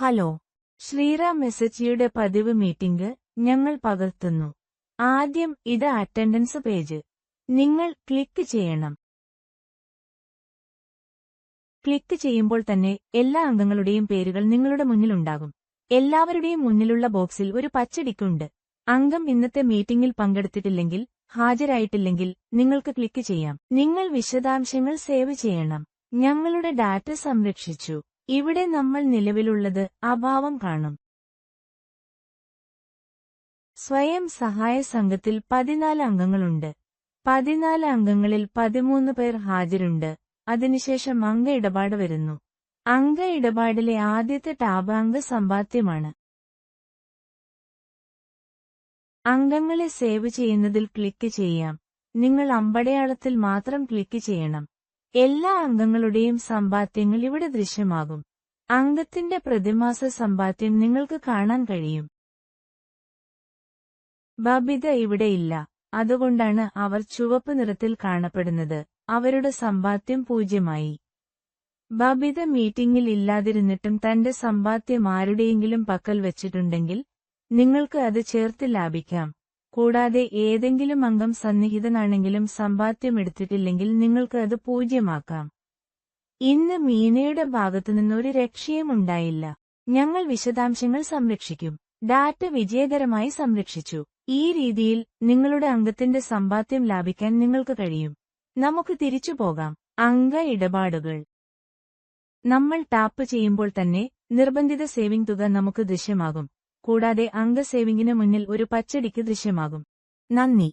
Hello. Sriram മെസ്സജിയുടെ പതിവ് meeting ഞങ്ങൾ പകർത്തുന്നു. ആദ്യം ഇത് അറ്റൻഡൻസ് പേജ്. നിങ്ങൾ ക്ലിക്ക് ചെയ്യണം. ക്ലിക്ക് ചെയ്യുമ്പോൾ തന്നെ എല്ലാ അംഗങ്ങളുടെയും പേരുകൾ നിങ്ങളുടെ മുന്നിലുണ്ടാകും എല്ലാവരുടെയും മുന്നിലുള്ള ബോക്സിൽ ഒരു പച്ചടിക്കുണ്ട്. അംഗം ഇന്നത്തെ മീറ്റിംഗിൽ പങ്കെടുത്തിട്ടില്ലെങ്കിൽ ഹാജരായിട്ടില്ലെങ്കിൽ നിങ്ങൾക്ക് ക്ലിക്ക് ചെയ്യാം. നിങ്ങൾ വിശദാംശങ്ങൾ സേവ് ചെയ്യണം. ഞങ്ങളുടെ ഡാറ്റ സംരക്ഷിച്ചു. ഇവിടെ നമ്മൾ നിലവിലുള്ളത് അഭാവം കാണും. സ്വയം സഹായ സംഘത്തിൽ പതിനാല് അംഗങ്ങളുണ്ട്. പതിനാല് അംഗങ്ങളിൽ പതിമൂന്ന് പേർ ഹാജരുണ്ട്. അതിനുശേഷം അംഗ ഇടപാട് വരുന്നു. അംഗ ഇടപാടിലെ ആദ്യത്തെ ടാബ് അംഗ സമ്പാദ്യമാണ്. അംഗങ്ങളെ സേവ് ചെയ്യുന്നതിൽ ക്ലിക്ക് ചെയ്യാം. നിങ്ങൾ അമ്പടയാളത്തിൽ മാത്രം ക്ലിക്ക് ചെയ്യണം. എല്ലാ അംഗങ്ങളുടെയും സമ്പാദ്യങ്ങൾ ഇവിടെ ദൃശ്യമാകും. അംഗത്തിന്റെ പ്രതിമാസ സമ്പാദ്യം നിങ്ങൾക്ക് കാണാൻ കഴിയും. ബബിത ഇവിടെയില്ല അതുകൊണ്ടാണ് അവർ ചുവപ്പ് നിറത്തിൽ കാണപ്പെടുന്നത്. അവരുടെ സമ്പാദ്യം പൂജ്യമായി. ബബിത മീറ്റിംഗിൽ ഇല്ലാതിരുന്നിട്ടും തന്റെ സമ്പാദ്യം ആരുടെയെങ്കിലും പക്കൽ വച്ചിട്ടുണ്ടെങ്കിൽ നിങ്ങൾക്ക് അത് ചേർത്ത് ലാഭിക്കാം. കൂടാതെ ഏതെങ്കിലും അംഗം സന്നിഹിതനാണെങ്കിലും സമ്പാദ്യം എടുത്തിട്ടില്ലെങ്കിൽ നിങ്ങൾക്ക് അത് പൂജ്യമാക്കാം. ഇന്ന് മീനയുടെ ഭാഗത്തുനിന്ന് ഒരു രക്ഷയും ഉണ്ടായില്ല. ഞങ്ങൾ വിശദാംശങ്ങൾ സംരക്ഷിക്കും. ഡാറ്റ വിജയകരമായി സംരക്ഷിച്ചു. ഈ രീതിയിൽ നിങ്ങളുടെ അംഗത്തിന്റെ സമ്പാദ്യം ലാഭിക്കാൻ നിങ്ങൾക്ക് കഴിയും. നമുക്ക് തിരിച്ചു പോകാം. അംഗ ഇടപാടുകൾ. നമ്മൾ ടാപ്പ് ചെയ്യുമ്പോൾ തന്നെ നിർബന്ധിത സേവിംഗ് തുക നമുക്ക് ദൃശ്യമാകും. കൂടാതെ അംഗസേവിങ്ങിന് മുന്നിൽ ഒരു പച്ചടിക്ക് ദൃശ്യമാകും. നന്ദി.